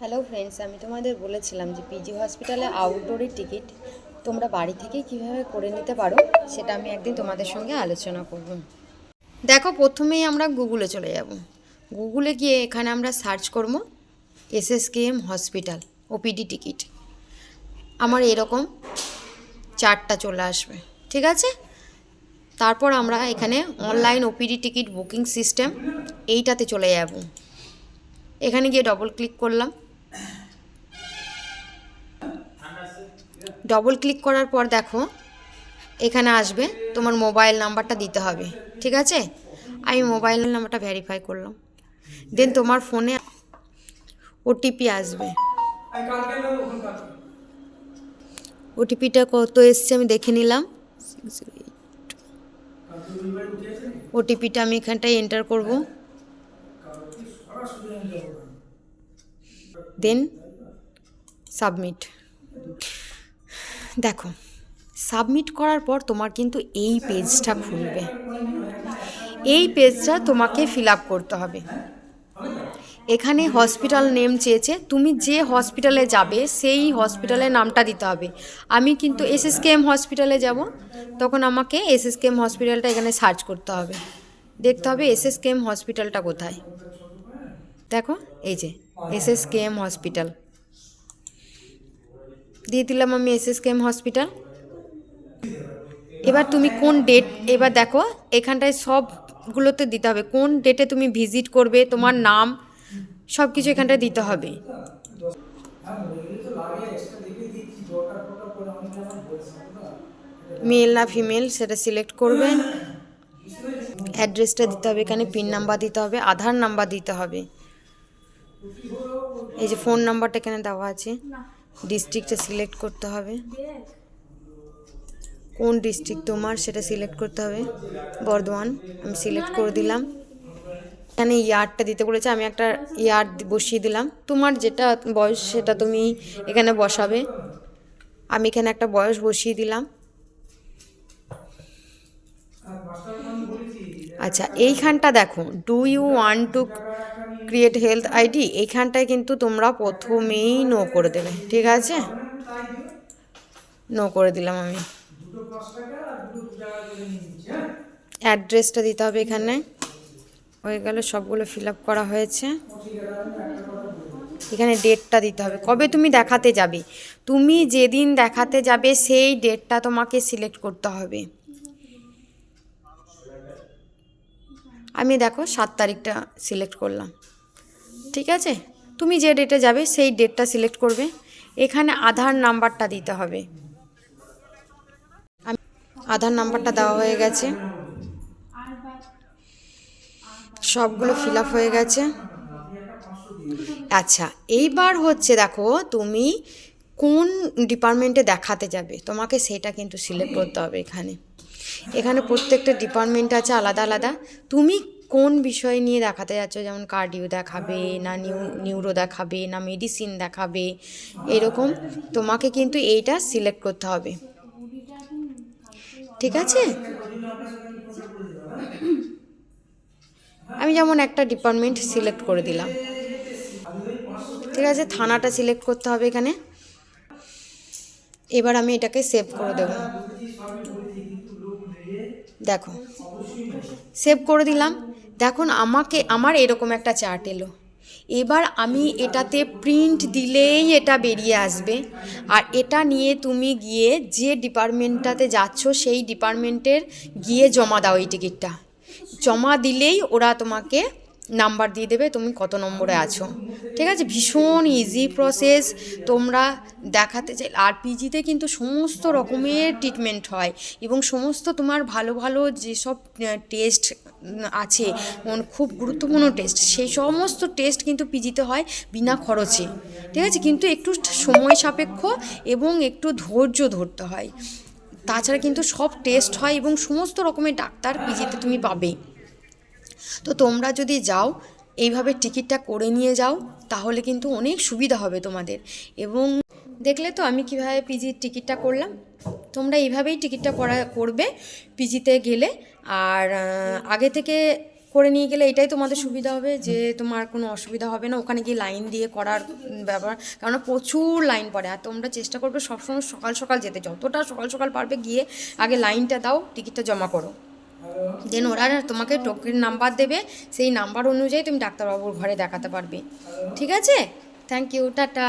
Hello friends আমি তোমাদের বলেছিলাম যে পিজি হসপিটালে আউটডোরের টিকিট তোমরা বাড়ি থেকেই কীভাবে করে নিতে পারো, সেটা আমি একদিন তোমাদের সঙ্গে আলোচনা করব। দেখো, প্রথমেই আমরা গুগলে চলে যাব। গুগলে গিয়ে এখানে আমরা সার্চ করব এসএসকেএম হসপিটাল ওপিডি টিকিট আমার এরকম চারটা চলে আসবে, ঠিক আছে? তারপর আমরা এখানে online OPD ticket booking system এইটাতে চলে যাব। এখানে গিয়ে ডবল ক্লিক করলাম। ডবল ক্লিক করার পর দেখো, এখানে আসবে, তোমার মোবাইল নাম্বারটা দিতে হবে, ঠিক আছে? আমি মোবাইল নাম্বারটা ভেরিফাই করলাম। দেন তোমার ফোনে ওটিপি আসবে। ওটিপিটা কত এসছে আমি দেখে নিলাম। ওটিপিটা আমি এখানটায় এন্টার করব। দেন সাবমিট দেখো সাবমিট করার পর তোমার কিন্তু এই পেজটা খুলবে। এই পেজটা তোমাকে ফিল আপ করতে হবে। এখানে হসপিটাল নেম চেয়েছে, তুমি যে হসপিটালে যাবে, সেই হসপিটালের নামটা দিতে হবে। আমি কিন্তু এসএসকেএম হসপিটালে যাব, তখন আমাকে এসএসকেএম হসপিটালটা এখানে সার্চ করতে হবে। দেখতে হবে এসএসকেএম হসপিটালটা কোথায়। দেখো, এই যে। এসএসকেএম হসপিটাল। দিয়ে দিলাম আমি এসএসকেএম হসপিটাল। এবার তুমি কোন ডেট এবার দেখো, এখানটায় সবগুলোতে দিতে হবে। কোন ডেটে তুমি ভিজিট করবে, তোমার নাম সব কিছু এখানটায় দিতে হবে। মেল না ফিমেল, সেটা সিলেক্ট করবে। অ্যাড্রেসটা দিতে হবে এখানে পিন নাম্বার দিতে হবে, আধার নাম্বার দিতে হবে। এই যে ফোন নাম্বারটা এখানে দেওয়া আছে। ডিস্ট্রিক্টটা সিলেক্ট করতে হবে। কোন ডিস্ট্রিক্ট তোমার সেটা সিলেক্ট করতে হবে। বর্ধমান, আমি সিলেক্ট করে দিলাম। এখানে ইয়ারটা দিতে বলেছে, আমি একটা ইয়ার বসিয়ে দিলাম। তোমার যেটা বয়স, সেটা তুমি এখানে বসাবে। আমি এখানে একটা বয়স বসিয়ে দিলাম। আচ্ছা এইখানটা দেখো do you want to create health ID এইখানটায় কিন্তু তোমরা প্রথমেই নো করে দেবে, ঠিক আছে? নো করে দিলাম আমি। অ্যাড্রেসটা দিতে হবে এখানে। হয়ে গেল, সবগুলো ফিল আপ করা হয়েছে। এখানে ডেটটা দিতে হবে। কবে তুমি দেখাতে যাবে? তুমি যেদিন দেখাতে যাবে, সেই ডেটটা তোমাকে সিলেক্ট করতে হবে। আমি দেখো, সাত তারিখটা সিলেক্ট করলাম। ঠিক আছে? তুমি যে ডেটে যাবে, সেই ডেটটা সিলেক্ট করবে। এখানে আধার নাম্বারটা দিতে হবে। আধার নাম্বারটা দেওয়া হয়ে গেছে। সবগুলো ফিল হয়ে গেছে। আচ্ছা এইবার হচ্ছে দেখো, তুমি কোন ডিপার্টমেন্টে দেখাতে যাবে? তোমাকে সেটা কিন্তু সিলেক্ট করতে হবে এখানে। এখানে প্রত্যেকটা ডিপার্টমেন্ট আছে আলাদা আলাদা। তুমি কোন বিষয় নিয়ে দেখাতে যাচ্ছ? যেমন কার্ডিও দেখাবে, না নিউ নিউরো দেখাবে, না মেডিসিন দেখাবে, এরকম তোমাকে কিন্তু এইটা সিলেক্ট করতে হবে। ঠিক আছে? আমি যেমন একটা ডিপার্টমেন্ট সিলেক্ট করে দিলাম। ঠিক আছে? থানাটা সিলেক্ট করতে হবে এখানে। এবার আমি এটাকে সেভ করে দেব। দেখো সেভ করে দিলাম। দেখুন, আমাকে, আমার এরকম একটা চার্ট এলো। এবার আমি এটাতে প্রিন্ট দিলেই এটা বেরিয়ে আসবে। আর এটা নিয়ে তুমি গিয়ে যে ডিপার্টমেন্টটাতে যাচ্ছ, সেই ডিপার্টমেন্টের গিয়ে জমা দাও এই টিকিটটা। জমা দিলেই ওরা তোমাকে নাম্বার দিয়ে দেবে, তুমি কত নম্বরে আছো। ঠিক আছে? ভীষণ ইজি প্রসেস তোমরা দেখাতে চাই আর পিজিতে কিন্তু সমস্ত রকমের ট্রিটমেন্ট হয় এবং সমস্ত তোমার ভালো ভালো যেসব টেস্ট আছে খুব গুরুত্বপূর্ণ টেস্ট সেই সমস্ত টেস্ট কিন্তু পিজিতে হয় বিনা খরচে। ঠিক আছে? কিন্তু একটু সময় সাপেক্ষ এবং একটু ধৈর্য ধরতে হয়। তাছাড়া কিন্তু সব টেস্ট হয় এবং সমস্ত রকমের ডাক্তার পিজিতে তুমি পাবে। তো তোমরা যদি যাও, এইভাবে টিকিটটা করে নিয়ে যাও, তাহলে কিন্তু অনেক সুবিধা হবে তোমাদের। এবং দেখলে তো আমি কীভাবে পিজির টিকিটটা করলাম? তোমরা এইভাবেই টিকিটটা করা, করবে পিজিতে গেলে। আর আগে থেকে করে নিয়ে গেলে এটাই তোমাদের সুবিধা হবে যে তোমার কোনো অসুবিধা হবে না। ওখানে গিয়ে লাইন দিয়ে করার ব্যাপার। কারণ প্রচুর লাইন পড়ে। আর তোমরা চেষ্টা করবে সবসময় সকাল সকাল যেতে। যতটা সকাল সকাল পারবে গিয়ে আগে লাইনটা দাও, টিকিটটা জমা করো। দেন ওরা তোমাকে টোকেন নাম্বার দেবে, সেই নাম্বার অনুযায়ী তুমি ডাক্তারবাবুর ঘরে দেখাতে পারবে। ঠিক আছে? Thank you ta-ta.